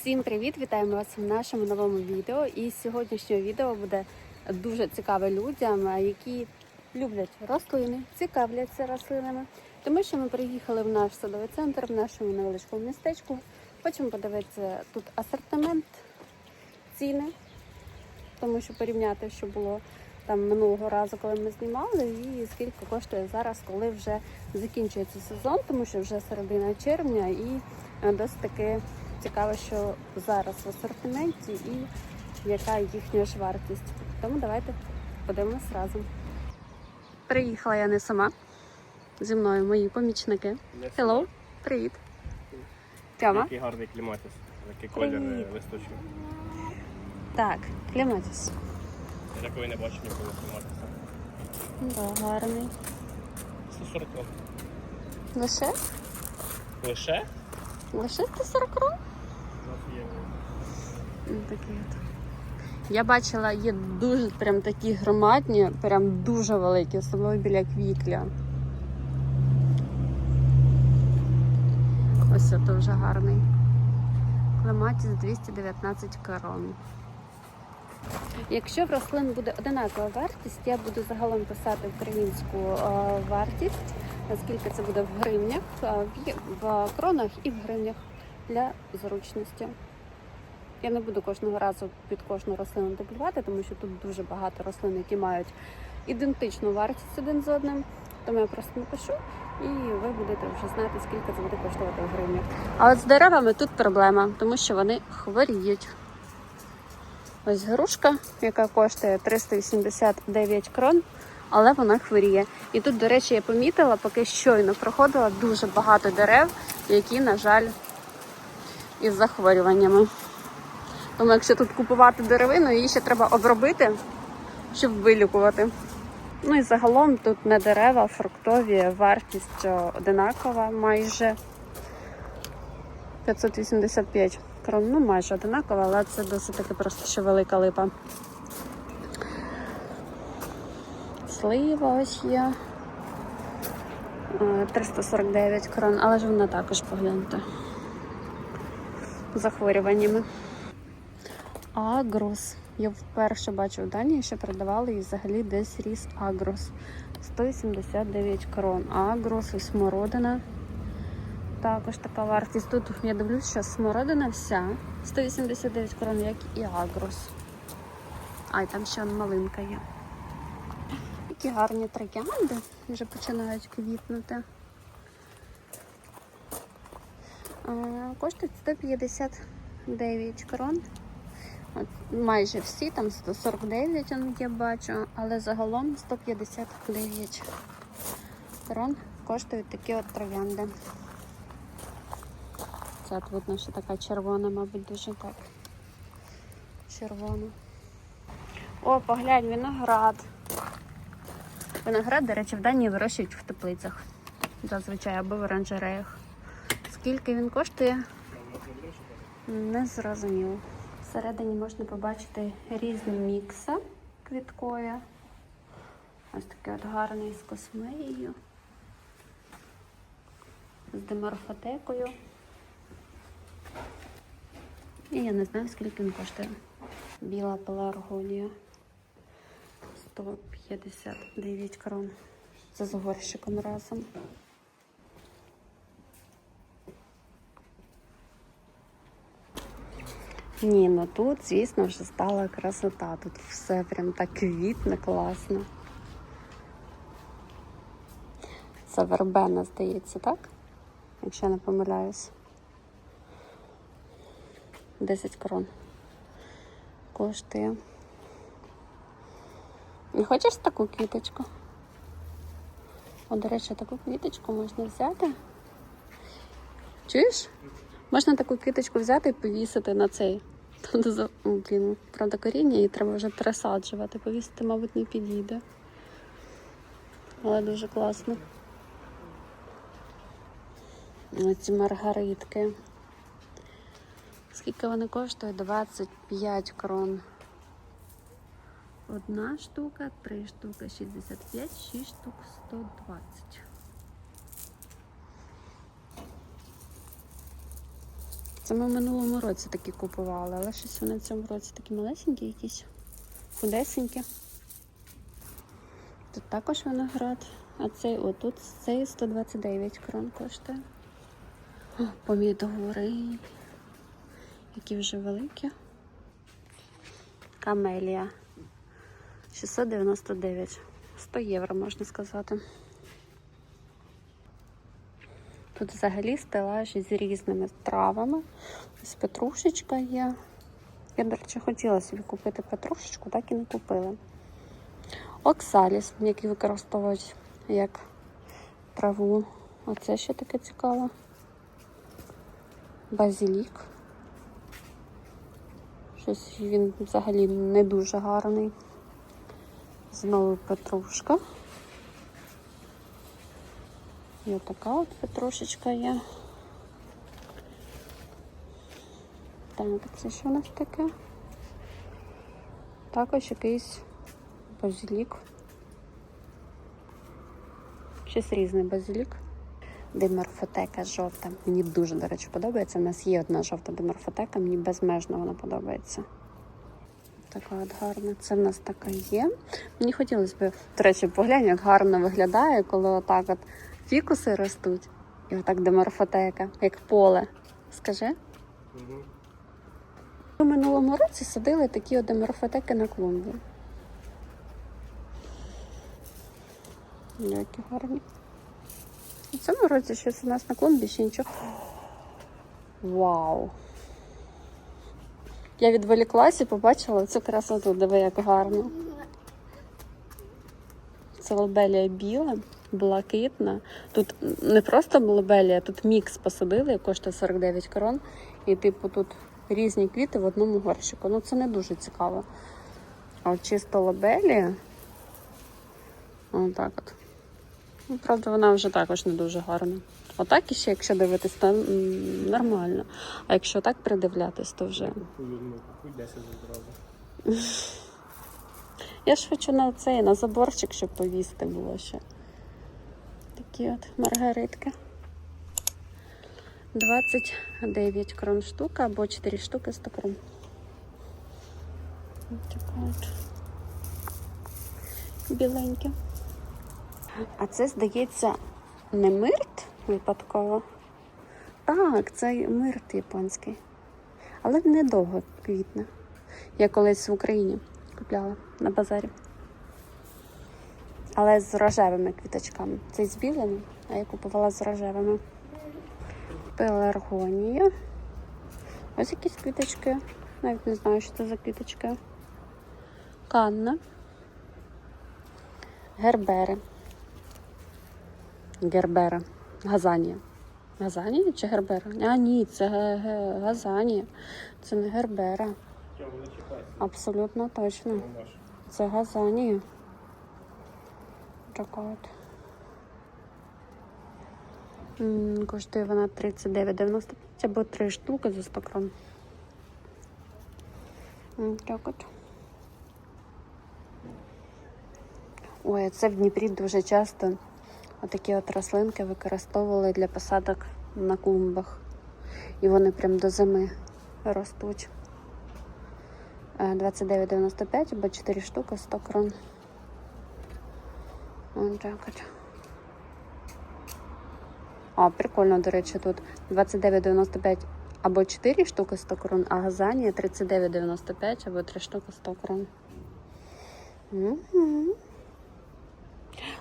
Всім привіт! Вітаємо вас в нашому новому відео. І сьогоднішнє відео буде дуже цікаве людям, які люблять рослини, цікавляться рослинами. Тому що ми приїхали в наш садовий центр, в нашому невеличкому містечку. Хочемо подивитися тут асортимент, ціни, тому що порівняти, що було там минулого разу, коли ми знімали, і скільки коштує зараз, коли вже закінчується сезон, тому що вже середина червня і е, досить таки цікаво, що зараз в асортименті і яка їхня ж вартість. Тому давайте подивимось разом. Приїхала я не сама. Зі мною мої помічники. Hello, привіт. Тьома. Який гарний кліматис, який Привіт. колір е, листочок. Так, кліматіс. Я такої не бачив ніколи кліматиса. Да, гарний. 140 років. Лише? Лише? Лише 140 крон? Ну, Такі от. Я бачила, є дуже прям такі громадні, прям дуже великі, особливо біля квітля. Ось це дуже гарний. Клематіс 219 корон. Якщо в рослин буде одинакова вартість, я буду загалом писати українську вартість, наскільки це буде в гривнях, в кронах і в гривнях для зручності. Я не буду кожного разу під кожну рослину дублювати, тому що тут дуже багато рослин, які мають ідентичну вартість один з одним. Тому я просто напишу, і ви будете вже знати, скільки це буде коштувати в гривнях. А от з деревами тут проблема, тому що вони хворіють. Ось грушка, яка коштує 389 крон, але вона хворіє. І тут, до речі, я помітила, поки щойно проходила дуже багато дерев, які, на жаль, із захворюваннями. Тому якщо тут купувати деревину, її ще треба обробити, щоб вилікувати. Ну і загалом тут не дерева, фруктові, вартість е, одинакова майже 585 крон. Ну, майже одинакова, але це досить таки просто ще велика липа. Слива ось є. Е, 349 крон, але ж вона також погляньте. Захворюваннями. Агрос. Я вперше бачу в Данії, що продавали і взагалі десь ріс Агрос. 179 крон. Агрос і смородина. Також така вартість. Тут я дивлюсь, що смородина вся 189 крон, як і Агрос. А, і там ще малинка є. Які гарні троянди вже починають квітнути. А, Коштують 159 крон. Майже всі, там 149 я бачу, але загалом 159 крон коштують такі от троянди. Це от видно, що така червона, мабуть, дуже так. Червона. О, поглянь, виноград. Виноград, до речі, в Данії вирощують в теплицях. Зазвичай або в оранжереях. Скільки він коштує? Не зрозуміло. Всередині можна побачити різні мікси квіткові. Ось такий от гарний з космеєю, з деморфотекою. І я не знаю, скільки він коштує. Біла пеларгонія. 159 крон. Це з горщиком разом. Ні, ну тут, звісно, вже стала красота. Тут все прям так квітне, класно. Це вербена, здається, так? Якщо я не помиляюсь. 10 крон. Коштує. Не хочеш таку квіточку? О, до речі, таку квіточку можна взяти. Чуєш? Можна таку квіточку взяти і повісити на цей. Блін, правда, коріння її треба вже пересаджувати. Повісити, мабуть, не підійде. Але дуже класно. Оці маргаритки. Скільки вони коштують? 25 крон. Одна штука, три штуки 65, 6 штук 120. Це ми в минулому році такі купували, але щось вони в цьому році такі малесенькі якісь, худесенькі. Тут також виноград. А цей отут цей 129 крон коштує. О, помідори. Які вже великі. Камелія. 699. 100 євро, можна сказати. Тут взагалі стелаж з різними травами. Ось петрушечка є. Я, до речі, хотіла собі купити петрушечку, так і не купила. Оксаліс, який використовують як траву. Оце ще таке цікаве. Базилік. Щось він взагалі не дуже гарний. Знову петрушка. І така от петрушечка є. Так, це що у нас таке? Також якийсь базилік. Щось різне базилік. Деморфотека жовта. Мені дуже, до речі, подобається. У нас є одна жовта деморфотека, мені безмежно вона подобається. Така от гарна. Це в нас така є. Мені хотілося б, до речі, поглянь, як гарно виглядає, коли отак от фікуси ростуть. І отак деморфотека, як поле. Скажи? Угу. У минулому році садили такі от деморфотеки на клумбі. Які гарні. У цьому році щось у нас на клумбі ще нічого. Вау! Я відволіклась і побачила цю красоту, диви, як гарно. Це лобелія біла, блакитна. Тут не просто лобелія, тут мікс посадили, коштує 49 крон. І, типу, тут різні квіти в одному горщику. Ну це не дуже цікаво. А от чисто лобелія. Отак от. Ну, правда, вона вже також не дуже гарна. Отак іще, якщо дивитись, то нормально. А якщо так придивлятись, то вже. Купуй, купуй 10 одразу. Я ж хочу на цей, на заборчик, щоб повісти було ще. Такі от маргаритки. 29 крон штука або 4 штуки 100 крон. Ось така от. Біленькі. А це, здається, не мирт випадково. Так, це мирт японський. Але недовго квітне. Я колись в Україні купляла на базарі. Але з рожевими квіточками. Цей з білими, а я купувала з рожевими. Пеларгонія. Ось якісь квіточки. Навіть не знаю, що це за квіточки. Канна. Гербери. Гербера. Газанія. Газанія чи гербера? А, ні, це газанія. Це не гербера. Абсолютно точно. Це газанія. Така от. Коштує вона 39,95 або 3 штуки за 100 крон. Так от. Ой, це в Дніпрі дуже часто отакі от рослинки використовували для посадок на клумбах. І вони прям до зими ростуть. Е, 29,95 або 4 штуки 100 крон. От. А, прикольно, до речі, тут 29,95 або 4 штуки 100 крон, а газанія 39,95 або 3 штуки 100 крон. Мгм.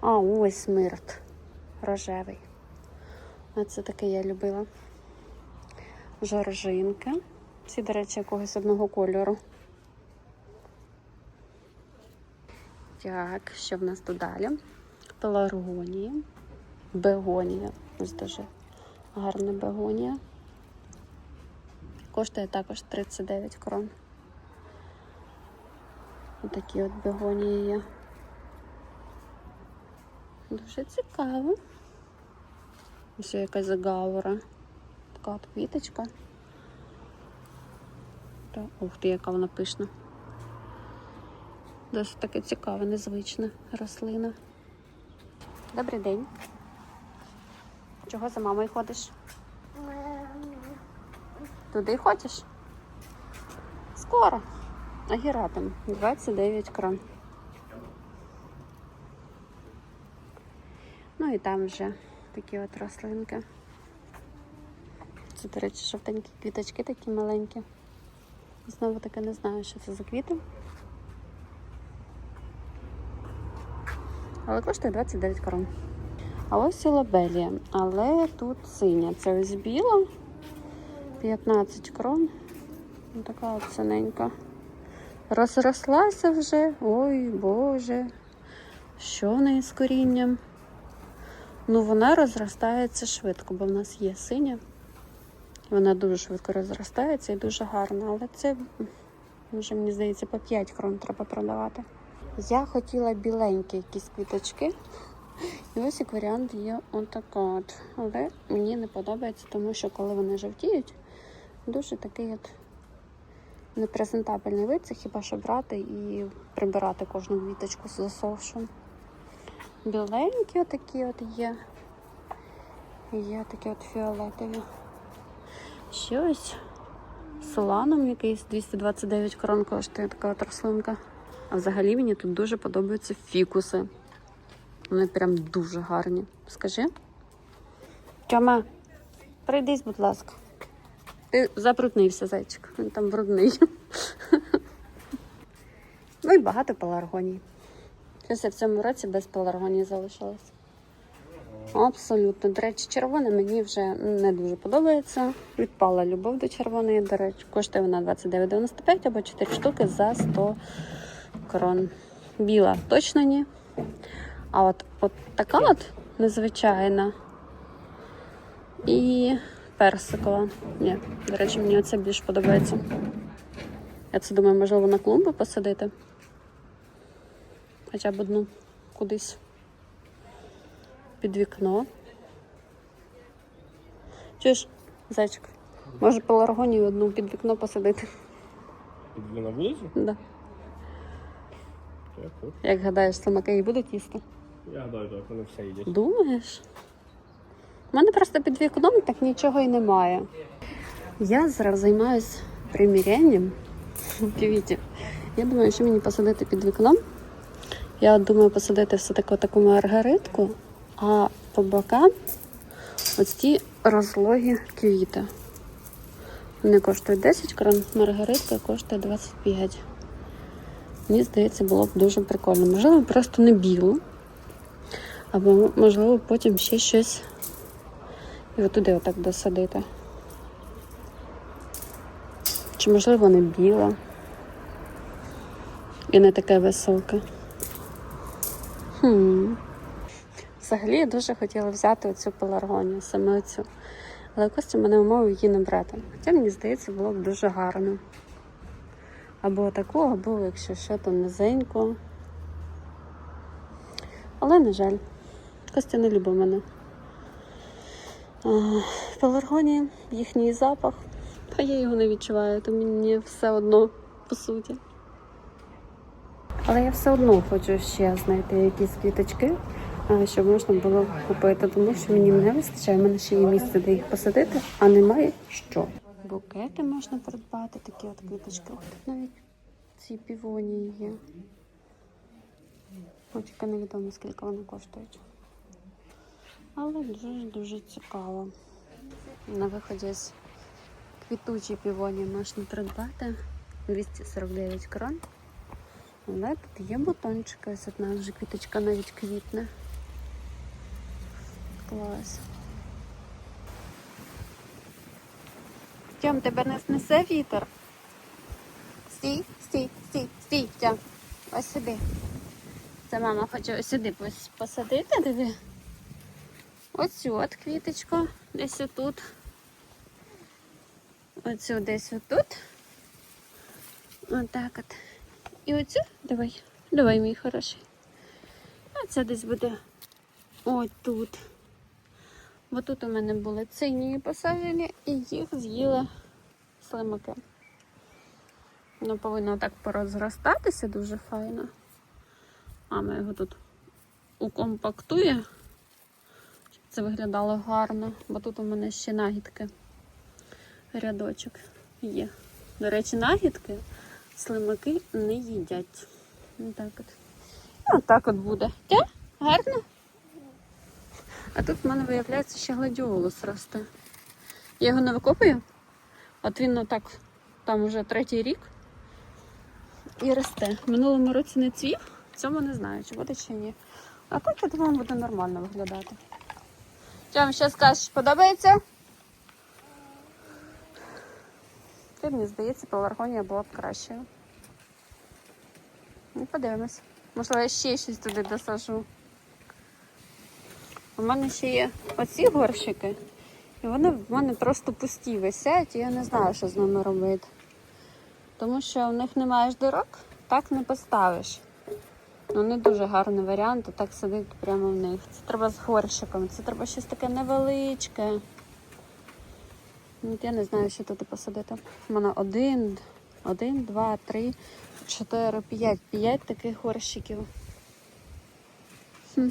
А, ось смирт. Рожевий. Оце таке я любила. Жоржинки. Всі, до речі, якогось одного кольору. Так, що в нас тут далі? Пеларгонія, бегонія. Ось дуже гарна бегонія. Коштує також 39 крон. Отакі от бегонії є. Дуже цікаво. Ось якась загавора. Така от квіточка. Та, ух ти, яка вона пишна. Досить таке цікаве, незвична рослина. Добрий день. Чого за мамою ходиш? Туди хочеш? Скоро. Агіратом 29 крон. Ну і там вже такі от рослинки. Це, до речі, жовтенькі квіточки такі маленькі. Знову таки не знаю, що це за квіти. Але коштує 29 крон. А ось і лабелія. Але тут синя. Це ось біла. 15 крон. Ось така от синенька. Розрослася вже. Ой, Боже. Що в неї з корінням? Ну, вона розростається швидко, бо в нас є синя. Вона дуже швидко розростається і дуже гарна. Але це, вже, мені здається, по 5 крон треба продавати. Я хотіла біленькі якісь квіточки. І ось як варіант є отака от. Але мені не подобається, тому що коли вони жовтіють, дуже такий от непрезентабельний вид. Це хіба що брати і прибирати кожну квіточку з засовшу. Біленькі отакі от є. Є такі от фіолетові. Ще ось соланом якийсь 229 крон коштує така от рослинка. А взагалі мені тут дуже подобаються фікуси. Вони прям дуже гарні. Скажи. Тьома, прийдись, будь ласка. Ти забруднився, зайчик. Він там брудний. Ну і багато пеларгоній. Щось я в цьому році без пеларгоній залишилась. Абсолютно. До речі, червона мені вже не дуже подобається. Відпала любов до червоної. До речі, коштує вона 29,95 або 4 штуки за 100 крон. Біла точно ні. А от, от така от незвичайна. І персикова. Ні, до речі, мені оце більш подобається. Я це думаю, можливо, на клумбу посадити. Хоча б одну кудись під вікно. Чуєш, зайчик, може пеларгонію одну під вікно посадити? Підвели на вулицю? Да. Як гадаєш, самаки її будуть їсти? Я гадаю, так, вони все їдять. Думаєш? У мене просто під вікном так нічого і немає. Я зараз займаюся примірянням квітів. Я думаю, що мені посадити під вікном. Я от думаю посадити все-таки таку маргаритку, а по бокам ось ті розлогі квіти. Вони коштують 10 крон, маргаритка коштує 25. Мені здається, було б дуже прикольно. Можливо, просто не білу. Або, можливо, потім ще щось і отуди отак досадити. Чи, можливо, не біла і не таке високе. Хм. Взагалі я дуже хотіла взяти оцю пеларгонію, саме оцю. Але Костя мене умовив її не брати. Хоча мені здається, було б дуже гарно. Або таку, або якщо що, то низеньку. Але, на жаль, Костя не любить мене. А, Пеларгонії, їхній запах, а я його не відчуваю, то мені все одно по суті. Але я все одно хочу ще знайти якісь квіточки, щоб можна було купити, тому що мені не вистачає, в мене ще є місце, де їх посадити, а немає що. Букети можна придбати, такі от квіточки. Ось тут навіть ці півонії є. Ось тільки невідомо, скільки вони коштують. Але дуже-дуже цікаво. На виході з квітучі півоні можна придбати 249 крон. Але тут є бутончики, ось одна вже квіточка навіть квітне. Клас. Тьом, тебе не снесе вітер. Стій, стій, стій, стій, Тьом. Ось сюди. Це мама хоче ось сюди посадити, диви. Оцю от квіточку, десь отут. Оцю десь отут. Отак от. І оцю давай. Давай, мій хороший. А це десь буде отут. Бо тут у мене були цинії посаджені і їх з'їли слимаки. Воно повинно так порозростатися дуже файно. Мама його тут укомпактує, щоб це виглядало гарно, бо тут у мене ще нагідки рядочок є. До речі, нагідки слимаки не їдять. Отак от. От буде. Тя? Гарно? А тут в мене виявляється ще гладіолус росте. Я його не викопую. От він отак там вже третій рік і росте. В минулому році не цвів, цьому не знаю, чи буде чи ні. А так, я думаю, буде нормально виглядати. Що вам ще скажеш, подобається? Ти, мені здається, пеларгонія була б кращою. Ну, подивимось. Можливо, я ще щось туди досажу. У мене ще є оці горщики, і вони в мене просто пусті висять, і я не знаю, що з ними робити. Тому що в них немає ж дирок, так не поставиш. Ну, не дуже гарний варіант, так сидить прямо в них. Це треба з горщиком, це треба щось таке невеличке. От Я не знаю, що тут посадити. У мене один, один, два, три, чотири, п'ять. П'ять таких горщиків. Хм.